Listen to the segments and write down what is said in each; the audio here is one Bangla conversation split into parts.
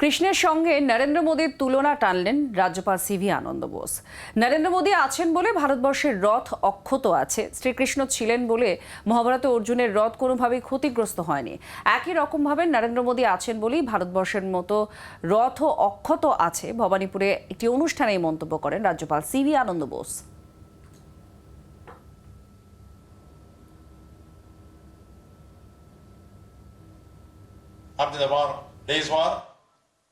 কৃষ্ণের সঙ্গে নরেন্দ্র মোদীর তুলনা টানলেন রাজ্যপাল সিভি আনন্দ বোস। নরেন্দ্র মোদী আছেন বলে ভারতবর্ষের রথ অক্ষত আছে। শ্রীকৃষ্ণ ছিলেন বলে মহাভারতে অর্জুনের রথ কোনোভাবেই ক্ষতিগ্রস্ত হয়নি। একই রকমভাবে নরেন্দ্র মোদী আছেন বলেই ভারতবর্ষের মতো রথ অক্ষত আছে। ভবানীপুরে একটি অনুষ্ঠানে মন্তব্য করেন রাজ্যপাল CV Ananda Bose. day's war,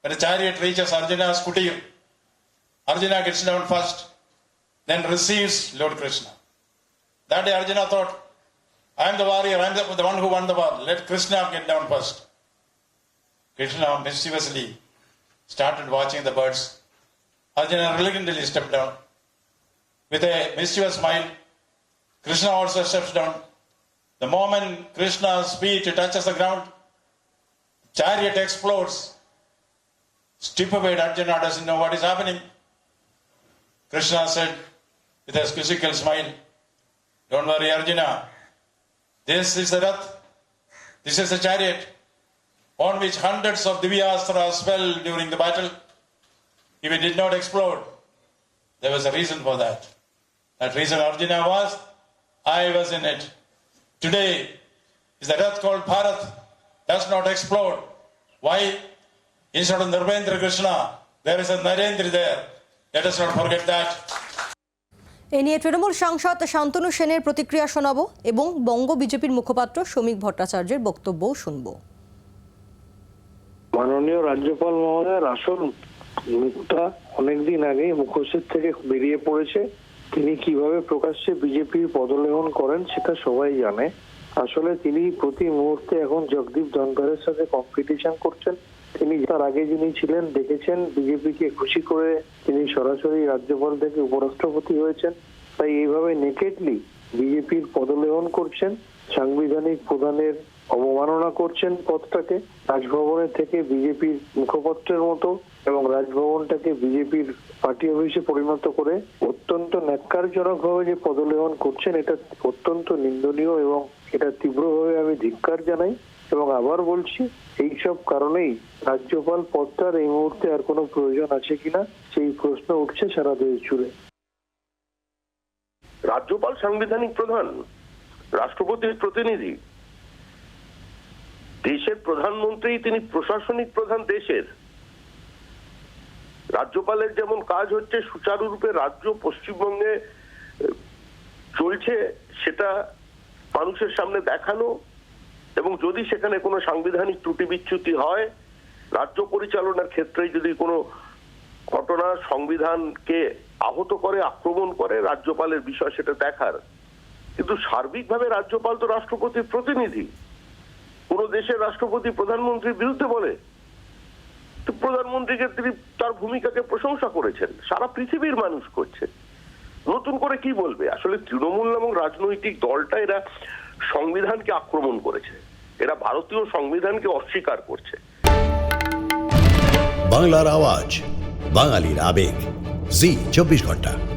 when the chariot reaches Arjuna's kutir, Arjuna gets down first, then receives Lord Krishna. That day Arjuna thought, I am the warrior, I am the, the one who won the war, let Krishna get down first. Krishna mischievously started watching the birds. Arjuna reluctantly stepped down. With a mischievous smile, Krishna also steps down. The moment Krishna's feet touches the ground, the chariot explodes. Stupefied Arjuna doesn't know what is happening. Krishna said with a quizzical smile, Don't worry, Arjuna. This is the Rath. This is the chariot on which hundreds of Divyastras fell during the battle. If it did not explode, there was a reason for that. That reason, Arjuna, was I was in it. Today is the Rath called Bharat does not explode. Why? Instead of Nirvendra Krishna, there is a Narendra there. Let us not forget that. এ নিয়ে তৃণমূল সাংসদ শান্তনু সেনের প্রতিক্রিয়া শোনাবো এবং বঙ্গ বিজেপির মুখপাত্র শ্রমিক ভট্টাচার্যের বক্তব্যও শুনব মাননীয় রাজ্যপাল মহোদয়ের আসল মুখটা অনেকদিন আগে মুখোশের থেকে বেরিয়ে পড়েছে তিনি কীভাবে প্রকাশ্যে বিজেপির পদলেহন করেন সেটা সবাই জানে আসলে তিনি প্রতি মুহূর্তে এখন জগদীপ ধনখড়ের সাথে কম্পিটিশন করছেন তিনি তার আগে যিনি ছিলেন, দেখেছেন, বিজেপিকে খুশি করে তিনি সরাসরি রাজ্যপাল থেকে উপরাষ্ট্রপতি হয়েছেন। তাই এইভাবে নেকেটলি বিজেপির পদলেহন করছেন, সাংবিধানিক প্রধানের অবমাননা করছেন পদটাকে। রাজভবনের থেকে বিজেপির মুখপত্রের মতো এবং রাজভবনটাকে বিজেপির পার্টি অফিসে পরিণত করে অত্যন্ত ন্যাক্কারজনক ভাবে যে পদলেহন করছেন, এটা অত্যন্ত নিন্দনীয় এবং এটা তীব্রভাবে আমি ধিক্কার জানাই। এবং আবার বলছি, এইসব কারণেই রাজ্যপাল পদটার এই মুহূর্তে আর কোনো প্রয়োজন আছে কিনা, সেই প্রশ্ন উঠছে সারা দেশ জুড়ে। রাজ্যপাল সাংবিধানিক প্রধান, রাষ্ট্রপতির প্রতিনিধি। দেশের প্রধানমন্ত্রী, তিনি প্রশাসনিক প্রধান দেশের। রাজ্যপালের যেমন কাজ হচ্ছে সুচারুরূপে রাজ্য পশ্চিমবঙ্গে চলছে, সেটা মানুষের সামনে দেখানো এবং যদি সেখানে কোনো সাংবিধানিক ত্রুটি বিচ্যুতি হয়, রাজ্য পরিচালনার ক্ষেত্রে যদি কোনো ঘটনা সংবিধানকে আহত করে, আক্রমণ করে, রাজ্যপালের বিষয় সেটা দেখার। কিন্তু সার্বিকভাবে রাজ্যপাল তো রাষ্ট্রপতির প্রতিনিধি। কোন দেশের রাষ্ট্রপতি প্রধানমন্ত্রীর বিরুদ্ধে বলে। তো প্রধানমন্ত্রীকে তিনি তার ভূমিকাকে প্রশংসা করেছেন। সারা পৃথিবীর মানুষ করছে। নতুন করে কি বলবে? আসলে তৃণমূল এবং রাজনৈতিক দলটা এরা সংবিধানকে আক্রমণ করেছে। এরা ভারতীয় সংবিধানকে অস্বীকার করছে। বাংলার আওয়াজ, বাঙালির আবেগ। জি, চব্বিশ ঘণ্টা।